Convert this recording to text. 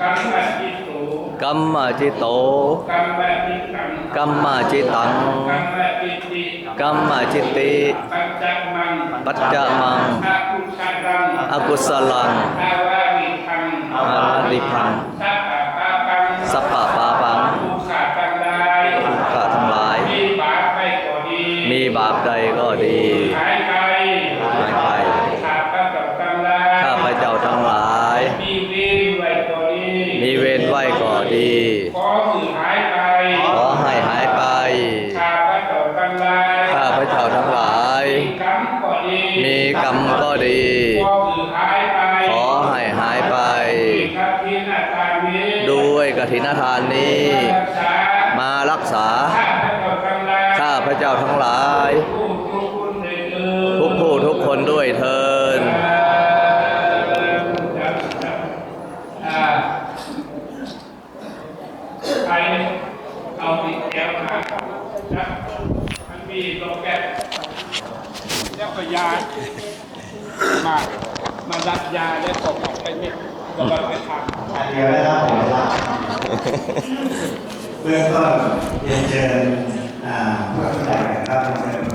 จิโตกัมมะจิตังกัมมาจิตังกัมมะจิตติกัมมาจิตติปัจจมังปัจจมังอกุศลังอกุสลังอาวาริพังอาริพังสัพพะปาปังสัพพะปาปังทุกขาทั้งหลายทุกขาทั้งหลายมีบาปไปก็ดีมีบาปใดก็ดีหายไป ดี ขอสื่อหายไป ขอให้หายไป ข้าพระเจ้าทั้งหลายข้าพเจ้าทั้งหลาย มีกรรมก็ดี มีกรรมก็ดี ขอสื่อหายไปขอให้หายไปกับที่หน้าตานี้ด้วยกฐินทานนี้ รักษามารักษา ข้าพระเจ้าทั้งหลายข้าพเจ้าทั้งหลาย ผู้ทุกคนในเอทุกผู้ทุกคนด้วยเทิน อ่าใครเอาติดแก้ว มานะมันมีโปรแกนแล้วก็ยามามารับยาแล้วส่งออกไปเนี่ยก็ไปทำอันเดียวได้รับผลลัพธ์เบื้องต้นเรียนเชิญอ่าผู้รับผู้ใหญ่